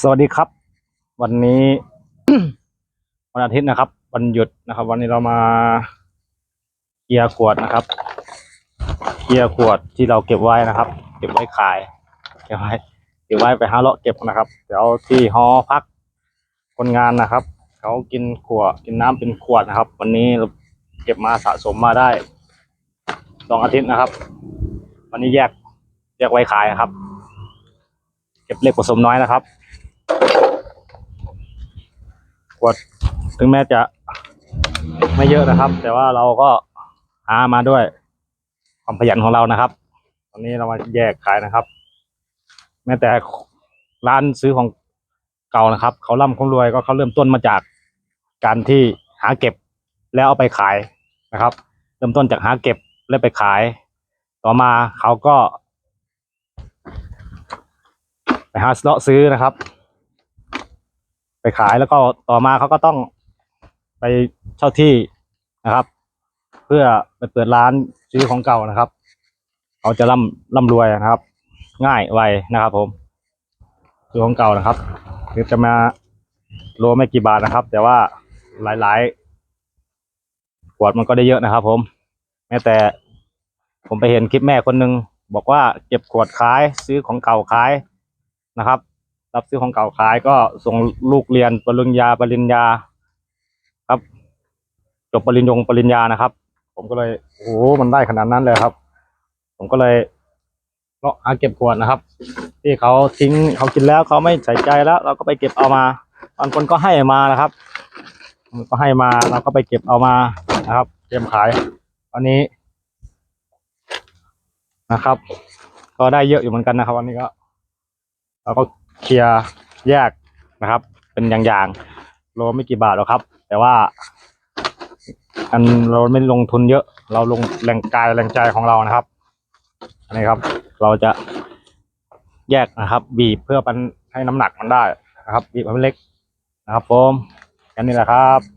สวัสดีครับ วันนี้ วันอาทิตย์นะครับ วันหยุดนะครับ วันนี้เรามาเคลียร์ขวดนะครับเคลียร์ขวดที่เราเก็บไว้นะครับ เก็บไว้ขายเก็บไว้เก็บไว้ไปหาเลาะเก็บนะครับ เดี๋ยวที่หอพักคนงานนะครับเขากินขวดกินน้ำเป็นขวดนะครับ วันนี้เราเก็บมาสะสมมาได้สองอาทิตย์นะครับ วันนี้แยกแยกไว้ขายครับ เก็บเล็กผสมน้อยนะครับ วด ถึงแม้จะไม่เยอะนะครับ แต่ว่าเราก็หามาด้วยความขยันของเรานะครับ ตอนนี้เรามาแยกขายนะครับ แม้แต่ร้านซื้อของเก่านะครับ เขาร่ำเขารวยก็เขาเริ่มต้นมาจากการที่หาเก็บแล้วเอาไปขายนะครับ เริ่มต้นจากหาเก็บแล้วไปขาย ต่อมาเขาก็ ไปหาเลาะซื้อนะครับ ไปขายแล้วก็ต่อมาเขาก็ต้องไปเช่าที่นะครับ เพื่อไปเปิดร้านซื้อของเก่านะครับเขาจะร่ำร่ำรวยนะครับ ง่ายไวนะครับ ผมซื้อของเก่านะครับหรือจะมาโลไม่กี่บาทนะครับ แต่ว่าหลายๆขวดมันก็ได้เยอะนะครับ ผม แม้แต่ผมไปเห็นคลิปแม่คนหนึ่งบอกว่าเก็บขวดขายซื้อของเก่าขายนะครับ รับซื้อของเก่าขายก็ส่งลูกเรียนปริญญาปริญญา ครับ จบปริญญงปริญญานะครับ ผมก็เลยโอ้มันได้ขนาดนั้นเลยครับ ผมก็เลยเลาะหาเก็บขวดนะครับ ที่เขาทิ้งเขากินแล้วเขาไม่ใส่ใจแล้ว เราก็ไปเก็บเอามาบางคนก็ให้มานะครับมันก็ให้มาเราก็ไปเก็บเอามานะครับ เตรียมขายวันนี้นะครับ ก็ได้เยอะอยู่เหมือนกันนะครับ วันนี้ก็เราก็ เคลียร์แยกนะครับ เป็นอย่างๆโลไม่กี่บาทหรอกครับ แต่ว่า อันเราไม่ลงทุนเยอะ เราลงแรงกายแรงใจของเรานะครับอันนี้ครับ เราจะแยกนะครับ บีบเพื่อมันให้น้ำหนักมันได้นะครับ บีบมันเล็กนะครับผมแค่นี้แหละครับ